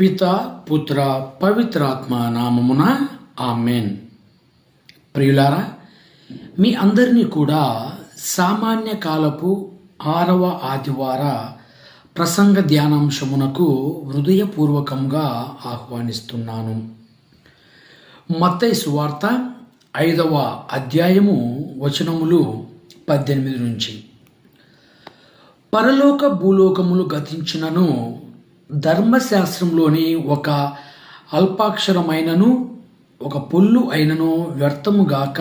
పిత పుత్ర పవిత్రాత్మ నామమున ఆమెన్. ప్రియులారా మీ అందరినీ కూడా సామాన్య కాలపు ఆరవ ఆదివార ప్రసంగ ధ్యానాంశమునకు హృదయపూర్వకంగా ఆహ్వానిస్తున్నాను. మత్తయి సువార్త ఐదవ అధ్యాయము వచనములు పద్దెనిమిది నుంచి. పరలోక భూలోకములు గతించినను ధర్మశాస్త్రంలోని ఒక అల్పాక్షరమైనను ఒక పొల్లు అయినను వ్యర్థముగాక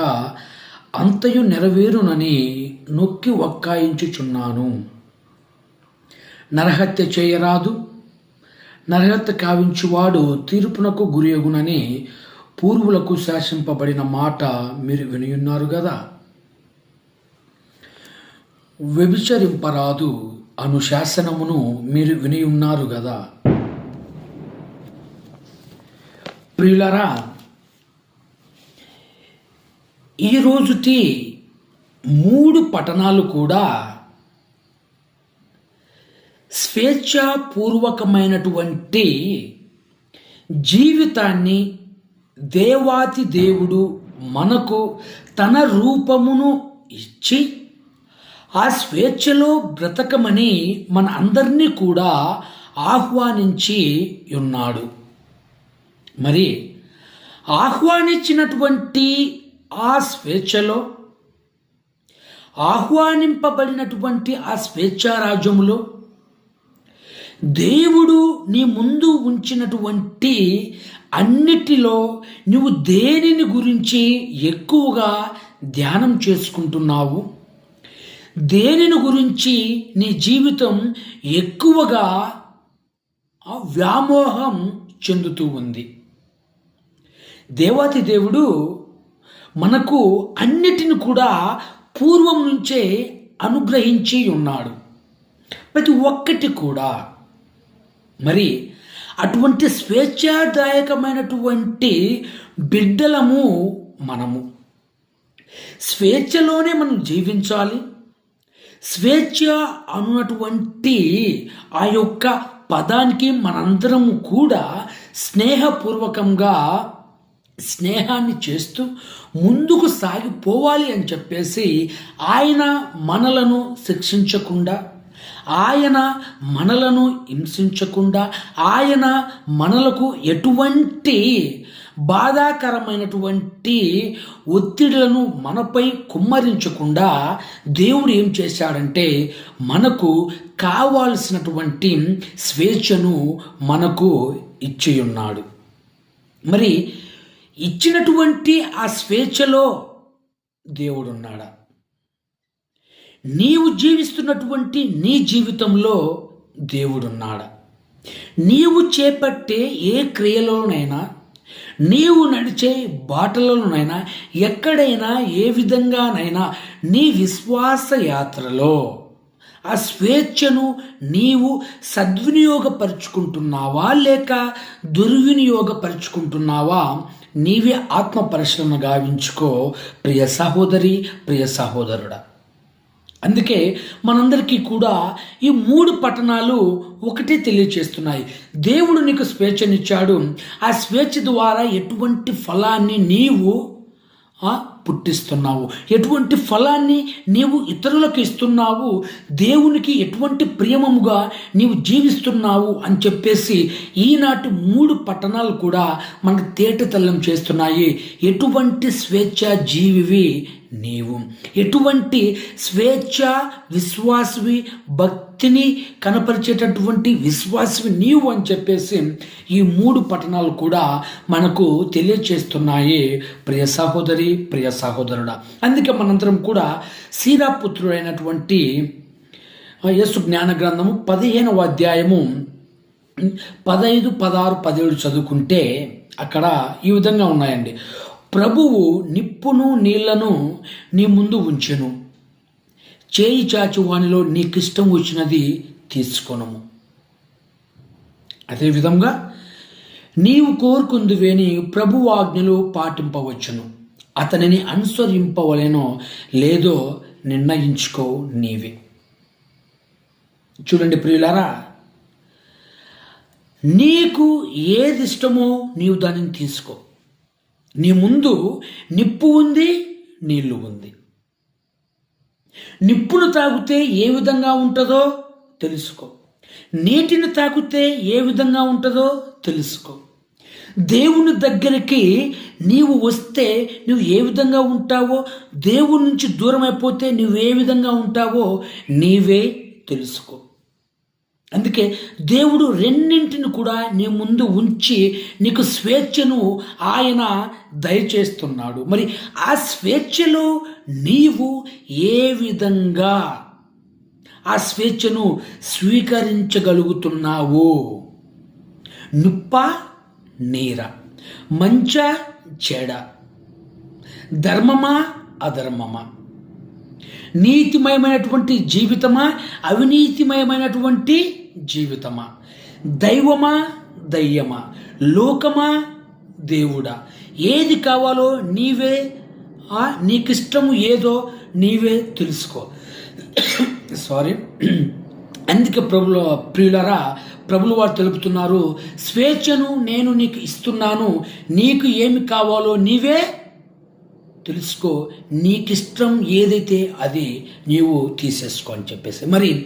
అంతయు నెరవేరునని నొక్కి ఒక్కాయించుచున్నాను నరహత్య చేయరాదు. నరహత్య కావించువాడు తీర్పునకు గురియగునని పూర్వులకు శాసింపబడిన మాట మీరు వినియున్నారు కదా వ్యభిచరింపరాదు. అనుశాసనమును మీరు విని ఉన్నారు కదా ప్రియులరా ఈ మూడు పట్టణాలు కూడా స్వేచ్ఛాపూర్వకమైనటువంటి జీవితాన్ని దేవాతి దేవుడు మనకు తన రూపమును ఇచ్చి ఆ స్వేచ్ఛలో బ్రతకమని మన అందరినీ కూడా ఆహ్వానించి ఉన్నాడు. మరి ఆహ్వానించినటువంటి ఆ స్వేచ్ఛలో ఆహ్వానింపబడినటువంటి ఆ స్వేచ్ఛారాజ్యములో దేవుడు నీ ముందు ఉంచినటువంటి అన్నిటిలో నువ్వు దేనిని గురించి ఎక్కువగా ధ్యానం చేసుకుంటున్నావు? దేనిని గురించి నీ జీవితం ఎక్కువగా వ్యామోహం చెందుతూ ఉంది? దేవాతి దేవుడు మనకు అన్నిటిని కూడా పూర్వం నుంచే అనుగ్రహించి ఉన్నాడు. ప్రతి ఒక్కటి కూడా. మరి అటువంటి స్వేచ్ఛాదాయకమైనటువంటి బిడ్డలము మనము. స్వేచ్ఛలోనే మనం జీవించాలి. స్వేచ్ఛ అన్నటువంటి ఆ యొక్క పదానికి మనందరము కూడా స్నేహపూర్వకంగా స్నేహాన్ని చేస్తూ ముందుకు సాగిపోవాలి అని చెప్పేసి ఆయన మనలను శిక్షించకుండా ఆయన మనలను హింసించకుండా ఆయన మనలకు ఎటువంటి బాధాకరమైనటువంటి ఒత్తిడులను మనపై కుమ్మరించకుండా దేవుడు ఏం చేశాడంటే మనకు కావాల్సినటువంటి స్వేచ్ఛను మనకు ఇచ్చి ఉన్నాడు మరి ఇచ్చినటువంటి ఆ స్వేచ్ఛలో దేవుడున్నాడా? నీవు జీవిస్తున్నటువంటి నీ జీవితంలో దేవుడున్నాడా. నీవు చేపట్టే ఏ క్రియలోనైనా నీవు నడిచే బాటలలోనైనా ఎక్కడైనా ఏ విధంగానైనా నీ విశ్వాస యాత్రలో ఆ స్వేచ్ఛను నీవు సద్వినియోగపరుచుకుంటున్నావా లేక దుర్వినియోగపరుచుకుంటున్నావా నీవే ఆత్మ పరిశ్రమ గావించుకో. ప్రియ సహోదరి ప్రియ సహోదరుడా అందుకే మనందరికీ కూడా ఈ మూడు పట్టణాలు ఒకటే తెలియచేస్తున్నాయి. దేవుడు నీకు స్వేచ్ఛనిచ్చాడు. ఆ స్వేచ్ఛ ద్వారా ఎటువంటి ఫలాన్ని నీవు పుట్టిస్తున్నావు? ఎటువంటి ఫలాన్ని నీవు ఇతరులకు ఇస్తున్నావు? దేవునికి ఎటువంటి ప్రేమముగా నీవు జీవిస్తున్నావు? అని చెప్పేసి ఈనాటి మూడు పట్టణాలు కూడా మనకు తేటతల్లం చేస్తున్నాయి. ఎటువంటి స్వేచ్ఛ జీవివి నీవు? ఎటువంటి స్వేచ్ఛ విశ్వాసవి భక్తిని కనపరిచేటటువంటి విశ్వాసవి నీవు అని చెప్పేసి ఈ మూడు పట్టణాలు కూడా మనకు తెలియచేస్తున్నాయి. ప్రియ సహోదరి ప్రియ సహోదరుడా. అందుకే మనందరం కూడా సీరాపుత్రుడైనటువంటి యేసు జ్ఞాన గ్రంథము పదిహేనవ అధ్యాయము పదహైదు పదహారు పదిహేడు చదువుకుంటే అక్కడ ఈ విధంగా ఉన్నాయండి. ప్రభువు నిప్పును నీళ్ళను నీ ముందు ఉంచెను. చేయి చాచి వానిలో నీకిష్టం వచ్చినది తీసుకొనము అదేవిధంగా నీవు కోరుకుందువేని ప్రభు ఆజ్ఞలు పాటింపవచ్చును. అతనిని అనుసరింపవలేనో లేదో నిర్ణయించుకో నీవే. చూడండి ప్రియులారా నీకు ఏది ఇష్టమో నీవు దానిని తీసుకో. నీ ముందు నిప్పు ఉంది నీళ్ళు ఉంది. నిప్పును తాగితే ఏ విధంగా ఉంటుందో తెలుసుకో. నీటిని తాగితే ఏ విధంగా ఉంటుందో తెలుసుకో. దేవుని దగ్గరికి నీవు వస్తే నువ్వు ఏ విధంగా ఉంటావో దేవుని నుంచి దూరం అయిపోతే నువ్వు ఏ విధంగా ఉంటావో నీవే తెలుసుకో. అందుకే దేవుడు రెండింటిని కూడా నీ ముందు ఉంచి నీకు స్వేచ్ఛను ఆయన దయచేస్తున్నాడు. మరి ఆ స్వేచ్ఛలో నీవు ఏ విధంగా ఆ స్వేచ్ఛను స్వీకరించగలుగుతున్నావు? నుప్ప నీర. మంచ చెడ. ధర్మమా అధర్మమా? నీతిమయమైనటువంటి జీవితమా? అవినీతిమయమైనటువంటి జీవితమా? దైవమా? దయ్యమా? లోకమా? దేవుడా? ఏది కావాలో నీవే ఆ, నీకిష్టము ఏదో నీవే తెలుసుకో. సారీ అందుకే ప్రభుల ప్రియులరా ప్రభులు వారు తెలుపుతున్నారు స్వేచ్ఛను నేను నీకు ఇస్తున్నాను నీకు ఏమి కావాలో నీవే తెలుసుకో నీకిష్టం ఏదైతే అది నీవు తీసేసుకో అని చెప్పేసి. మరి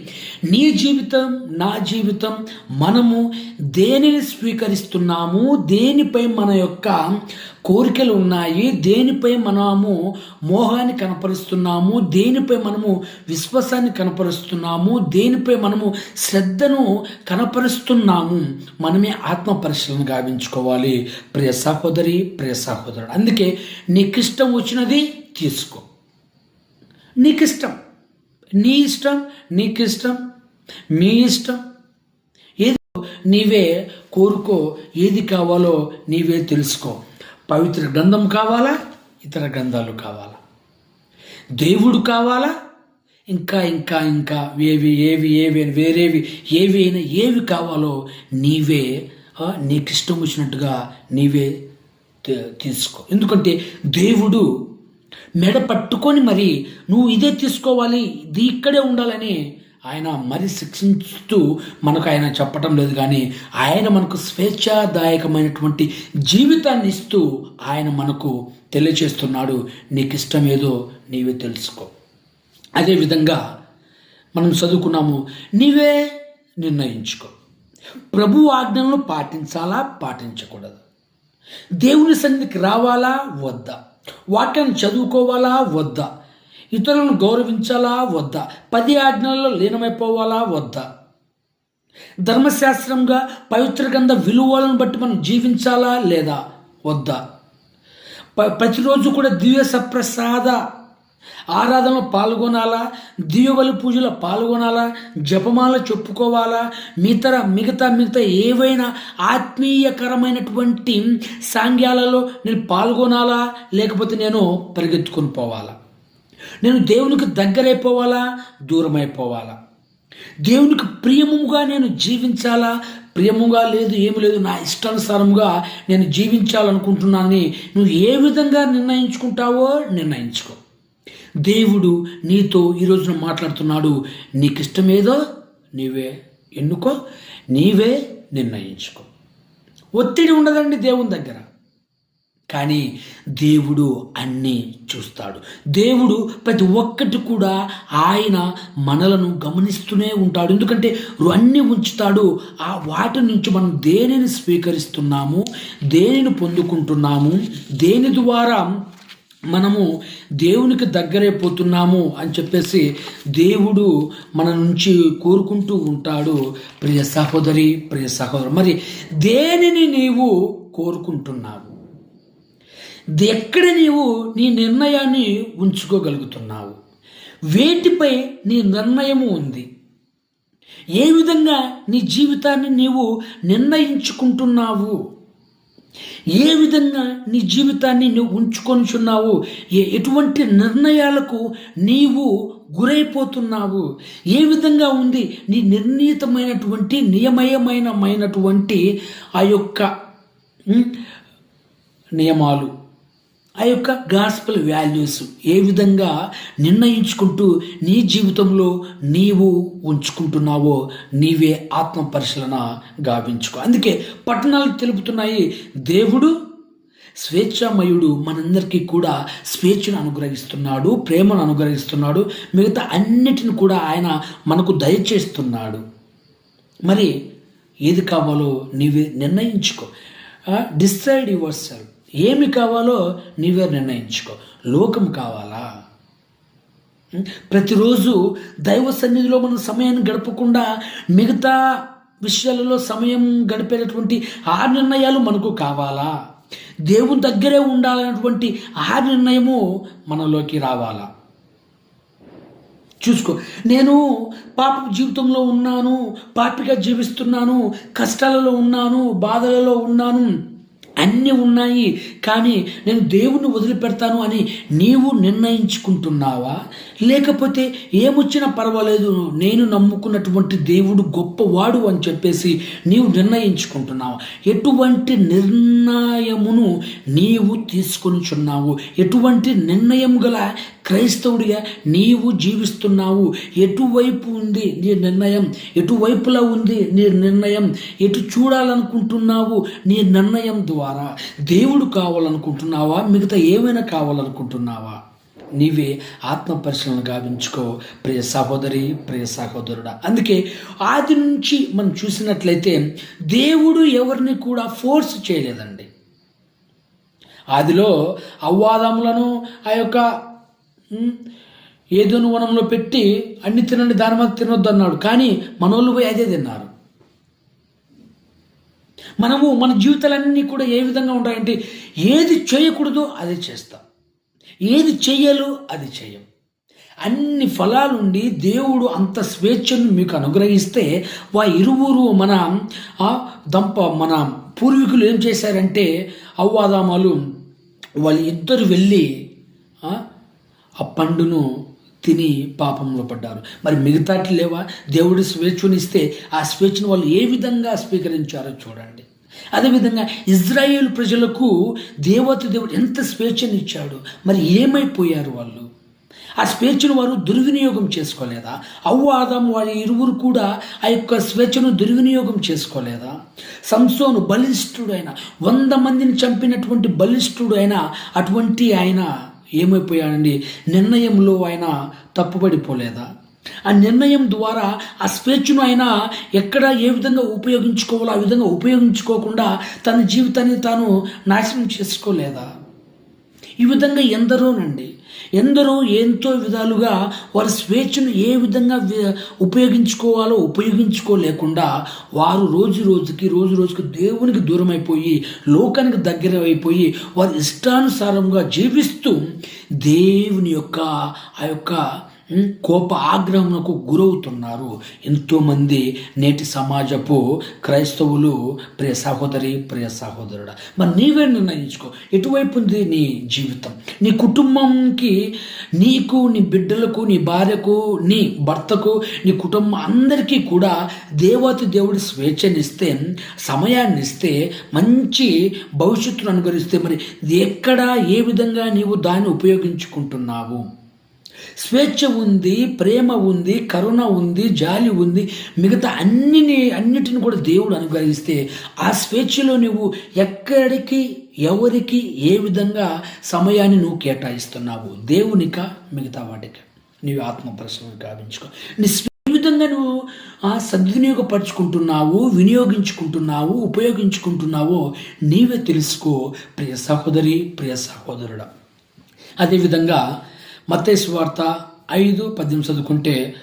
నీ జీవితం నా జీవితం మనము దేనిని స్వీకరిస్తున్నాము దేనిపై మన యొక్క కోరికలు ఉన్నాయి దేనిపై మనము మోహాన్ని కనపరుస్తున్నాము? దేనిపై మనము విశ్వాసాన్ని కనపరుస్తున్నాము? దేనిపై మనము శ్రద్ధను కనపరుస్తున్నాము? మనమే ఆత్మ పరిశీలన గావించుకోవాలి. ప్రియ సహోదరి ప్రియ సహోదరుడు అందుకే నీకు ఇష్టం వచ్చినది తీసుకో. నీకు ఇష్టం నీ ఇష్టం నీకు ఇష్టం మీ ఇష్టం. ఏదో నీవే కోరుకో ఏది కావాలో నీవే తెలుసుకో. పవిత్ర గ్రంథం కావాలా? ఇతర గ్రంథాలు కావాలా? దేవుడు కావాలా? ఇంకా ఇంకా ఇంకా ఏవి ఏవి ఏవి వేరేవి ఏవి అయినా ఏవి కావాలో నీవే నీకు ఇష్టం వచ్చినట్టుగా నీవే తీసుకో. ఎందుకంటే దేవుడు మెడ పట్టుకొని మరి నువ్వు ఇదే తీసుకోవాలి ఇది ఇక్కడే ఉండాలని ఆయన మరి శిక్షిస్తూ మనకు ఆయన చెప్పటం లేదు కానీ ఆయన మనకు స్వేచ్ఛాదాయకమైనటువంటి జీవితాన్ని ఇస్తూ ఆయన మనకు తెలియచేస్తున్నాడు. నీకు ఇష్టం ఏదో నీవే తెలుసుకో. అదేవిధంగా మనం చదువుకున్నాము నీవే నిర్ణయించుకో. ప్రభు ఆజ్ఞలను పాటించాలా పాటించకూడదు. దేవుని సన్నిధికి రావాలా వద్దా. వాక్యాన్ని చదువుకోవాలా వద్దా. ఇతరులను గౌరవించాలా వద్దా? పది ఆజ్ఞలలో లీనమైపోవాలా వద్దా? ధర్మశాస్త్రంగా పవిత్ర గ్రంథ విలువలను బట్టి మనం జీవించాలా లేదా వద్దా? ప- ప్రతిరోజు కూడా దివ్య సప్రసాద ఆరాధనలో పాల్గొనాలా? దివ్యబలి పూజలో పాల్గొనాలా? జపమాల చెప్పుకోవాలా? మిగతా మిగతా మిగతా ఏవైనా ఆత్మీయకరమైనటువంటి సాంగ్యాలలో నేను పాల్గొనాలా? లేకపోతే నేను పరిగెత్తుకొని పోవాలా? నేను దేవునికి దగ్గరైపోవాలా దూరమైపోవాలా? దేవునికి ప్రియముగా నేను జీవించాలా? ప్రియముగా లేదు ఏమి లేదు. నా ఇష్టానుసారంగా నేను జీవించాలనుకుంటున్నానని నువ్వు ఏ విధంగా నిర్ణయించుకుంటావో నిర్ణయించుకో. దేవుడు నీతో ఈ రోజున మాట్లాడుతున్నాడు. నీకు ఇష్టమేదో నీవే ఎన్నుకో నీవే నిర్ణయించుకో. ఒత్తిడి ఉండదండి దేవుని దగ్గర. కానీ దేవుడు అన్నీ చూస్తాడు. దేవుడు ప్రతి ఒక్కటి కూడా ఆయన మనలను గమనిస్తూనే ఉంటాడు. ఎందుకంటే అన్నీ ఉంచుతాడు. ఆ వాటి నుంచి మనం దేనిని స్వీకరిస్తున్నాము? దేనిని పొందుకుంటున్నాము? దేని ద్వారా మనము దేవునికి దగ్గరైపోతున్నాము అని చెప్పేసి దేవుడు మన నుంచి కోరుకుంటూ ఉంటాడు. ప్రియ సహోదరి ప్రియ సహోదరు మరి దేనిని నీవు కోరుకుంటున్నావు? ఎక్కడ నీవు నీ నిర్ణయాన్ని ఉంచుకోగలుగుతున్నావు? వేటిపై నీ నిర్ణయము ఉంది? ఏ విధంగా నీ జీవితాన్ని నీవు నిర్ణయించుకుంటున్నావు? ఏ విధంగా నీ జీవితాన్ని నువ్వు ఉంచుకొనిచున్నావు? ఏ ఎటువంటి నిర్ణయాలకు నీవు గురైపోతున్నావు? ఏ విధంగా ఉంది నీ నిర్ణీతమైనటువంటి నియమయమైనమైనటువంటి ఆ యొక్క నియమాలు? ఆ యొక్క గాస్పల్ వాల్యూస్ ఏ విధంగా నిర్ణయించుకుంటూ నీ జీవితంలో నీవు ఉంచుకుంటున్నావో నీవే ఆత్మ పరిశీలన గావించుకో. అందుకే పట్టణాలు తెలుపుతున్నాయి దేవుడు స్వేచ్ఛామయుడు మనందరికీ కూడా స్వేచ్ఛను అనుగ్రహిస్తున్నాడు ప్రేమను అనుగ్రహిస్తున్నాడు మిగతా అన్నిటిని కూడా ఆయన మనకు దయచేస్తున్నాడు. మరి ఏది కావాలో నీవే నిర్ణయించుకో. డిసైడ్ యువర్ సెల్ఫ్ ఏమి కావాలో నీవే నిర్ణయించుకో. లోకం కావాలా? ప్రతిరోజు దైవ సన్నిధిలో మనం సమయాన్ని గడపకుండా మిగతా విషయాలలో సమయం గడిపేటటువంటి ఆ నిర్ణయాలు మనకు కావాలా? దేవుని దగ్గరే ఉండాలన్నటువంటి ఆ నిర్ణయము మనలోకి రావాలా? చూసుకో నేను పాప జీవితంలో ఉన్నాను పాపిగా జీవిస్తున్నాను కష్టాలలో ఉన్నాను బాధలలో ఉన్నాను అన్నీ ఉన్నాయి కానీ నేను దేవుణ్ణి వదిలిపెడతాను అని నీవు నిర్ణయించుకుంటున్నావా? లేకపోతే ఏమొచ్చినా పర్వాలేదు నేను నమ్ముకున్నటువంటి దేవుడు గొప్పవాడు అని చెప్పేసి నీవు నిర్ణయించుకుంటున్నావా? ఎటువంటి నిర్ణయమును నీవు తీసుకొనిచున్నావు? ఎటువంటి నిర్ణయం గల క్రైస్తవుడిగా నీవు జీవిస్తున్నావు. ఎటువైపు ఉంది నీ నిర్ణయం? ఎటువైపులా ఉంది నీ నిర్ణయం? ఎటు చూడాలనుకుంటున్నావు నీ నిర్ణయం ద్వారా? దేవుడు కావాలనుకుంటున్నావా? మిగతా ఏమైనా కావాలనుకుంటున్నావా? నీవే ఆత్మ పరిశీలన గావించుకో. ప్రియ సహోదరి ప్రియ సహోదరుడా. అందుకే ఆది నుంచి మనం చూసినట్లయితే దేవుడు ఎవరిని కూడా ఫోర్స్ చేయలేదండి. ఆదిలో అవ్వాదములను ఆ యొక్క ఏదోను వనంలో పెట్టి అన్ని తినండి దాని మీద తినొద్దు అన్నాడు. కానీ మనోళ్ళు పోయి అదే తిన్నారు. మనము మన జీవితాలన్నీ కూడా ఏ విధంగా ఉంటాయంటే ఏది చేయకూడదో అది చేస్తాం. ఏది చెయ్యాలో అది చేయం అన్ని ఫలాలుండి దేవుడు అంత స్వేచ్ఛను మీకు అనుగ్రహిస్తే వా ఇరువురు మన దంప మన పూర్వీకులు ఏం చేశారంటే అవ్వాదామాలు వాళ్ళు ఇద్దరు వెళ్ళి ఆ, పండును తిని పాపంలో పడ్డారు. మరి మిగతాటి లేవా? దేవుడు స్వేచ్ఛనిస్తే ఆ స్వేచ్ఛను వాళ్ళు ఏ విధంగా స్వీకరించారో చూడండి. అదేవిధంగా ఇజ్రాయేల్ ప్రజలకు దేవత దేవుడు ఎంత స్వేచ్ఛనిచ్చాడు? మరి ఏమైపోయారు వాళ్ళు? ఆ స్వేచ్ఛను వారు దుర్వినియోగం చేసుకోలేదా? అవు ఆదాము వారి ఇరువురు కూడా ఆ యొక్క స్వేచ్ఛను దుర్వినియోగం చేసుకోలేదా? సంసోను బలిష్ఠుడైన వంద మందిని చంపినటువంటి బలిష్ఠుడు అయినా అటువంటి ఆయన ఏమైపోయాడండి? నిర్ణయంలో ఆయన తప్పుపడిపోలేదా ఆ నిర్ణయం ద్వారా ఆ స్వేచ్ఛను ఆయన ఎక్కడ ఏ విధంగా ఉపయోగించుకోవాలో ఆ విధంగా ఉపయోగించుకోకుండా తన జీవితాన్ని తాను నాశనం చేసుకోలేదా? ఈ విధంగా ఎందరోనండి. ఎందరో ఎంతో విధాలుగా వారి స్వేచ్ఛను ఏ విధంగా ఉపయోగించుకోవాలో ఉపయోగించుకోలేకుండా వారు రోజు రోజుకి రోజు రోజుకి దేవునికి దూరమైపోయి లోకానికి దగ్గర అయిపోయి వారి ఇష్టానుసారంగా జీవిస్తూ దేవుని యొక్క ఆ యొక్క కోప ఆగ్రహమునకు గురవుతున్నారు. ఎంతోమంది నేటి సమాజపు క్రైస్తవులు ప్రియ సహోదరి ప్రియ సహోదరుడా మరి నీవే నిర్ణయించుకో. ఎటువైపు ఉంది నీ జీవితం? నీ కుటుంబంకి నీకు నీ బిడ్డలకు నీ భార్యకు నీ భర్తకు నీ కుటుంబం అందరికీ కూడా దేవత దేవుడి స్వేచ్ఛనిస్తే సమయాన్ని ఇస్తే మంచి భవిష్యత్తును అనుగరిస్తే మరి ఎక్కడ ఏ విధంగా నీవు దాన్ని ఉపయోగించుకుంటున్నావు? స్వేచ్ఛ ఉంది ప్రేమ ఉంది కరుణ ఉంది జాలి ఉంది. మిగతా అన్నిని అన్నిటిని కూడా దేవుడు అనుగ్రహిస్తే ఆ స్వేచ్ఛలో నువ్వు ఎక్కడికి ఎవరికి ఏ విధంగా సమయాన్ని నువ్వు కేటాయిస్తున్నావు? దేవునిక మిగతా వాటికి. నీవు ఆత్మ గావించుకో. నీ విధంగా నువ్వు ఆ సద్వినియోగపరుచుకుంటున్నావు వినియోగించుకుంటున్నావు ఉపయోగించుకుంటున్నావో నీవే తెలుసుకో ప్రియ సహోదరి ప్రియ సహోదరుడా. అదేవిధంగా మత్తేసు వార్త ఐదు పద్దెనిమిది చదువుకుంటే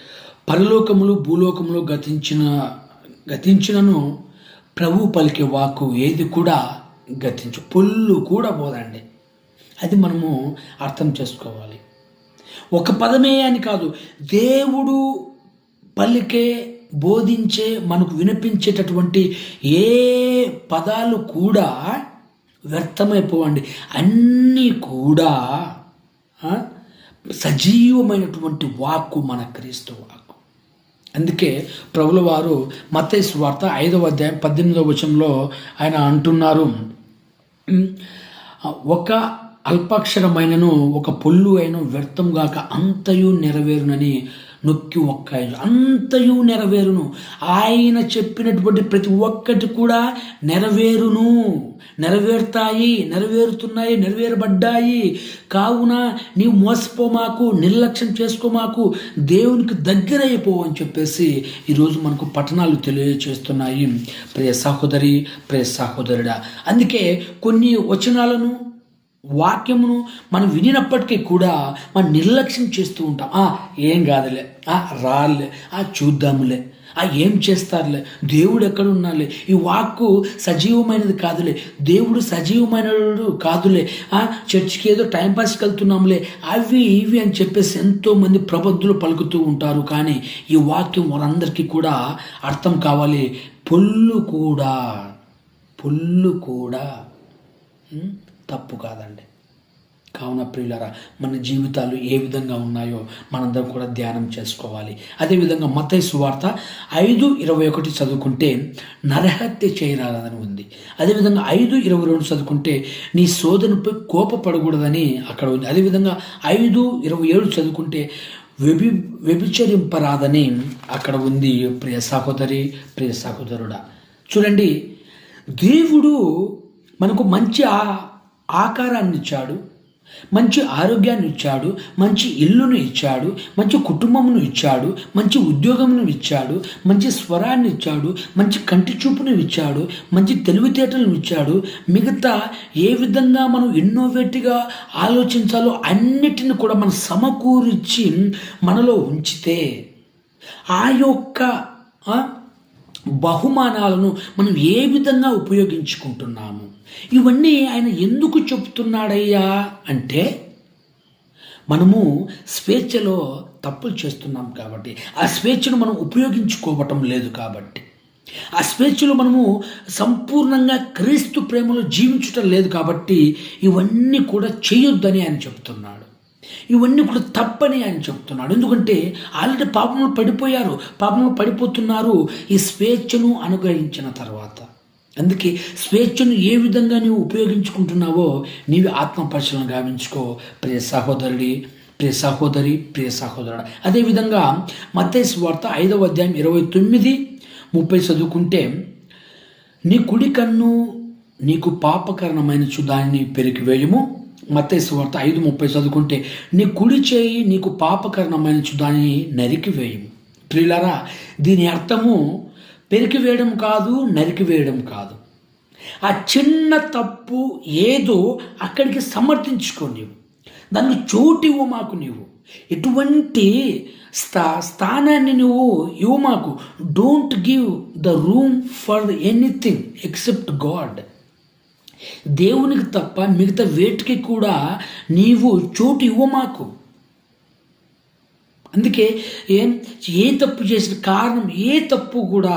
పరలోకములు భూలోకములు గతించిన గతించినను ప్రభు పలికే వాక్కు ఏది కూడా గతించు పొల్లు కూడా పోదండి. అది మనము అర్థం చేసుకోవాలి. ఒక పదమే అని కాదు దేవుడు పలికే బోధించే మనకు వినిపించేటటువంటి ఏ పదాలు కూడా వ్యర్థమైపోవండి. అన్నీ కూడా సజీవమైనటువంటి వాక్కు మన క్రీస్తు వాక్కు. అందుకే ప్రభుల వారు మత్తయి వార్త ఐదవ అధ్యాయం పద్దెనిమిదవ వచనంలో ఆయన అంటున్నారు ఒక అల్పాక్షరమైనను ఒక పొల్లు అయిన వ్యర్థంగాక అంతయు నెరవేరునని నొక్కి ఒక్క అంతయు నెరవేరును. ఆయన చెప్పినటువంటి ప్రతి ఒక్కటి కూడా నెరవేరును. నెరవేరుతాయి నెరవేరుతున్నాయి నెరవేరబడ్డాయి. కావున నీవు మోసపోమాకు నిర్లక్ష్యం చేసుకోమాకు దేవునికి దగ్గర అయిపో అని చెప్పేసి ఈరోజు మనకు పట్టణాలు తెలియజేస్తున్నాయి. ప్రియ సహోదరి ప్రియ సహోదరుడా అందుకే కొన్ని వచనాలను వాక్యమును మనం వినినప్పటికీ కూడా మనం నిర్లక్ష్యం చేస్తూ ఉంటాం. ఆ ఏం కాదులే. ఆ రాలే ఆ చూద్దాములే. ఆ ఏం చేస్తారులే? దేవుడు ఎక్కడ ఉన్నాలే ఈ వాక్కు సజీవమైనది కాదులే. దేవుడు సజీవమైనడు కాదులే. ఆ చర్చికి ఏదో టైంపాస్కి వెళ్తున్నాంలే అవి ఇవి అని చెప్పేసి ఎంతోమంది ప్రబద్ధులు పలుకుతూ ఉంటారు. కానీ ఈ వాక్యం వారందరికీ కూడా అర్థం కావాలి. పొల్లు కూడా. పొల్లు కూడా. తప్పు కాదండి. కావున ప్రియులరా మన జీవితాలు ఏ విధంగా ఉన్నాయో మనందరం కూడా ధ్యానం చేసుకోవాలి. అదేవిధంగా మతయ సువార్త ఐదు ఇరవై ఒకటి చదువుకుంటే నరహత్య చేయరాదని ఉంది. అదేవిధంగా ఐదు ఇరవై రెండు చదువుకుంటే నీ సోదరునిపై కోపపడకూడదని అక్కడ ఉంది. అదేవిధంగా ఐదు ఇరవై ఏడు చదువుకుంటే వ్యభి వ్యభిచరింపరాదని అక్కడ ఉంది ప్రియ సహోదరి ప్రియ సహోదరుడా. చూడండి దేవుడు మనకు మంచి ఆకారాన్ని ఇచ్చాడు మంచి ఆరోగ్యాన్ని ఇచ్చాడు మంచి ఇల్లును ఇచ్చాడు మంచి కుటుంబమును ఇచ్చాడు మంచి ఉద్యోగమును ఇచ్చాడు మంచి స్వరాన్ని ఇచ్చాడు మంచి కంటి చూపును ఇచ్చాడు మంచి తెలివితేటలను ఇచ్చాడు. మిగతా ఏ విధంగా మనం ఇన్నోవేటివ్గా ఆలోచించాలో అన్నిటిని కూడా మనం సమకూర్చి మనలో ఉంచితే ఆ యొక్క బహుమానాలను మనం ఏ విధంగా ఉపయోగించుకుంటున్నాము? ఇవన్నీ ఆయన ఎందుకు చెప్తున్నాడయ్యా అంటే మనము స్వేచ్ఛలో తప్పులు చేస్తున్నాం కాబట్టి. ఆ స్వేచ్ఛను మనం ఉపయోగించుకోవటం లేదు కాబట్టి. ఆ స్వేచ్ఛలో మనము సంపూర్ణంగా క్రీస్తు ప్రేమలో జీవించటం లేదు కాబట్టి ఇవన్నీ కూడా చేయొద్దని ఆయన చెప్తున్నాడు ఇవన్నీ కూడా తప్పని ఆయన చెప్తున్నాడు. ఎందుకంటే ఆల్రెడీ పాపంలో పడిపోయారు. పాపంలో పడిపోతున్నారు. ఈ స్వేచ్ఛను అనుగ్రహించిన తర్వాత. అందుకే స్వేచ్ఛను ఏ విధంగా నీవు ఉపయోగించుకుంటున్నావో నీవు ఆత్మపరిశీలన గావించుకో. ప్రియ సహోదరుడి ప్రియ సహోదరి ప్రియ సహోదరుడు. అదేవిధంగా మత్తయి వార్త ఐదవ అధ్యాయం ఇరవై తొమ్మిది ముప్పై చదువుకుంటే నీ కుడి కన్ను నీకు పాపకరణమైన దానిని పెరిగివేయము. మత్తేసు వార్త ఐదు ముప్పై చదువుకుంటే నీ కుడి చేయి నీకు పాపకరణమైన దానిని నరికివేయము ప్రియులరా దీని అర్థము పెరికివేయడం కాదు నరికివేయడం కాదు. ఆ చిన్న తప్పు ఏదో అక్కడికి సమర్థించుకో నీవు. దాన్ని చోటు ఇవ్వు మాకు నీవు. ఎటువంటి స్థా స్థానాన్ని నువ్వు ఇవ్వు మాకు don't give the room for anything except God దేవునికి తప్ప మిగతా వేటికి కూడా నీవు చోటు ఇవ్వమాకు అందుకే ఏం ఏ తప్పు చేసిన కారణం ఏ తప్పు కూడా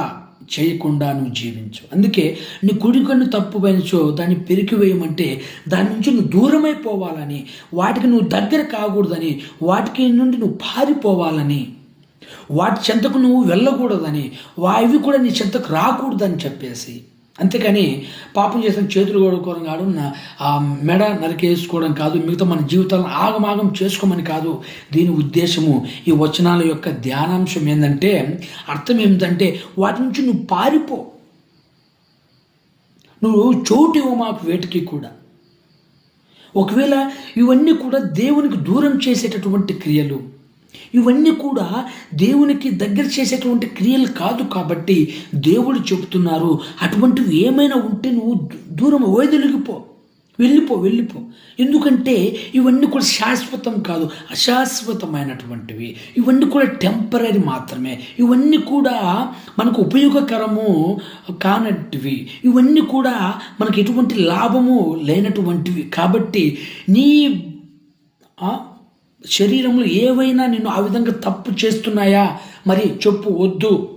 చేయకుండా నువ్వు జీవించు. అందుకే నీ కుడి కన్ను తప్పు పనిచో దాన్ని పెరికివేయమంటే దాని నుంచి నువ్వు దూరమైపోవాలని వాటికి నువ్వు దగ్గర కాకూడదని వాటికి నుండి నువ్వు పారిపోవాలని వాటి చెంతకు నువ్వు వెళ్ళకూడదని అవి కూడా నీ చెంతకు రాకూడదని చెప్పేసి అంతేకాని పాపం చేసిన చేతులు కొడుకోవడం కాదు ఆ మెడ నరికేసుకోవడం కాదు మిగతా మన జీవితాలను ఆగమాగం చేసుకోమని కాదు. దీని ఉద్దేశము ఈ వచనాల యొక్క ధ్యానాంశం ఏంటంటే అర్థం ఏమిటంటే వాటి నుంచి నువ్వు పారిపో. నువ్వు చోటు ఇవ్వు మాకు వేటికి కూడా. ఒకవేళ ఇవన్నీ కూడా దేవునికి దూరం చేసేటటువంటి క్రియలు ఇవన్నీ కూడా దేవునికి దగ్గర చేసేటువంటి క్రియలు కాదు కాబట్టి దేవుడు చెబుతున్నారు అటువంటివి ఏమైనా ఉంటే నువ్వు దూరం వైదొలిగిపో వెళ్ళిపో వెళ్ళిపో. ఎందుకంటే ఇవన్నీ కూడా శాశ్వతం కాదు అశాశ్వతమైనటువంటివి. ఇవన్నీ కూడా టెంపరీ మాత్రమే. ఇవన్నీ కూడా మనకు ఉపయోగకరము కానటివి ఇవన్నీ కూడా మనకు ఎటువంటి లాభము లేనటువంటివి. కాబట్టి నీ శరీరంలో ఏవైనా నిన్ను ఆ విధంగా తప్పు చేస్తున్నాయా? మరి చెప్పు వద్దు.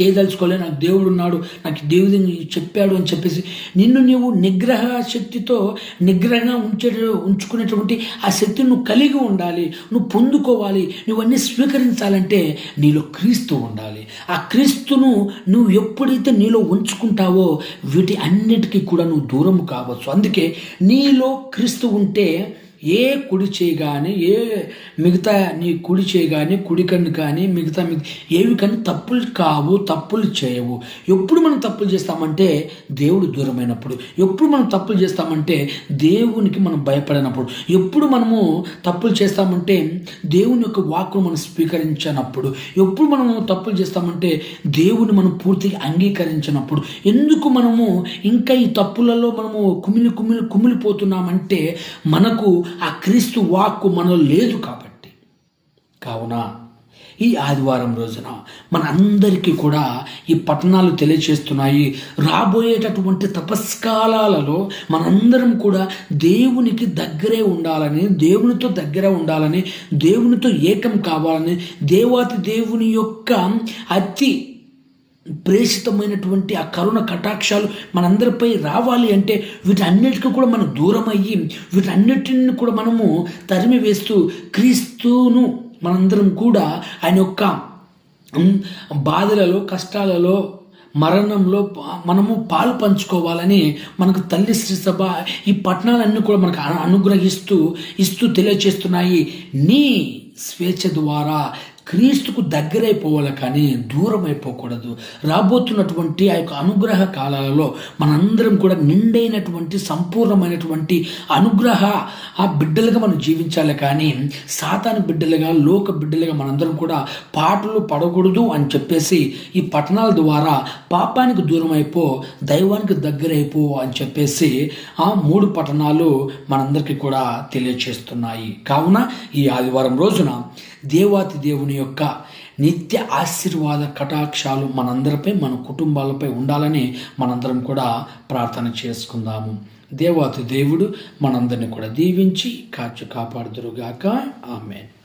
చేయదలుచుకోలే నాకు దేవుడు ఉన్నాడు నాకు దేవుడు చెప్పాడు అని చెప్పేసి నిన్ను నీవు నిగ్రహ శక్తితో నిగ్రహంగా ఉంచే ఉంచుకునేటువంటి ఆ శక్తిని నువ్వు కలిగి ఉండాలి నువ్వు పొందుకోవాలి నువ్వన్నీ స్వీకరించాలంటే నీలో క్రీస్తు ఉండాలి. ఆ క్రీస్తును నువ్వు ఎప్పుడైతే నీలో ఉంచుకుంటావో వీటి అన్నిటికీ కూడా నువ్వు దూరం కావచ్చు. అందుకే నీలో క్రీస్తు ఉంటే ఏ కుడి చేయి కానీ ఏ మిగతా నీ కుడి చేయి కానీ కుడి కన్ను కానీ మిగతా మిగతా ఏవి కానీ తప్పులు కావు తప్పులు చేయవు. ఎప్పుడు మనం తప్పులు చేస్తామంటే దేవుడు దూరమైనప్పుడు. ఎప్పుడు మనం తప్పులు చేస్తామంటే దేవునికి మనం భయపడినప్పుడు. ఎప్పుడు మనము తప్పులు చేస్తామంటే దేవుని యొక్క వాక్కును మనం స్వీకరించినప్పుడు. ఎప్పుడు మనము తప్పులు చేస్తామంటే దేవుని మనం పూర్తిగా అంగీకరించినప్పుడు. ఎందుకు మనము ఇంకా ఈ తప్పులలో మనము కుమిలి కుమిలి కుమిలిపోతున్నామంటే మనకు ఆ క్రీస్తు వాక్కు మనలో లేదు కాబట్టి. కావున ఈ ఆదివారం రోజున మన అందరికీ కూడా ఈ పట్టణాలు తెలియచేస్తున్నాయి. రాబోయేటటువంటి తపస్కాలాలలో మనందరం కూడా దేవునికి దగ్గరే ఉండాలని దేవునితో దగ్గర ఉండాలని దేవునితో ఏకం కావాలని దేవాతి దేవుని యొక్క అతి ప్రేషితమైనటువంటి ఆ కరుణ కటాక్షాలు మనందరిపై రావాలి అంటే వీటన్నిటికీ కూడా మనం దూరం అయ్యి వీటన్నిటిని కూడా మనము తరిమి వేస్తూ క్రీస్తును మనందరం కూడా ఆయన యొక్క బాధలలో కష్టాలలో మరణంలో మనము పాలు పంచుకోవాలని మనకు తల్లి శ్రీ సభ ఈ పట్టణాలన్నీ కూడా మనకు అనుగ్రహిస్తూ ఇస్తూ తెలియచేస్తున్నాయి. నీ స్వేచ్ఛ ద్వారా క్రీస్తుకు దగ్గరైపోవాలి కానీ దూరం అయిపోకూడదు రాబోతున్నటువంటి ఆ యొక్క అనుగ్రహ కాలాలలో మనందరం కూడా నిండైనటువంటి సంపూర్ణమైనటువంటి అనుగ్రహ ఆ బిడ్డలుగా మనం జీవించాలి కానీ సాతాను బిడ్డలుగా లోక బిడ్డలుగా మనందరం కూడా పాటలు పడకూడదు అని చెప్పేసి ఈ పట్టణాల ద్వారా పాపానికి దూరం అయిపో దైవానికి దగ్గరైపో అని చెప్పేసి ఆ మూడు పట్టణాలు మనందరికీ కూడా తెలియచేస్తున్నాయి. కావున ఈ ఆదివారం రోజున దేవాతి దేవుని యొక్క నిత్య ఆశీర్వాద కటాక్షాలు మనందరిపై మన కుటుంబాలపై ఉండాలని మనందరం కూడా ప్రార్థన చేసుకుందాము. దేవాతి దేవుడు మనందరిని కూడా దీవించి కాచు కాపాడుదురుగాక. ఆమెన్.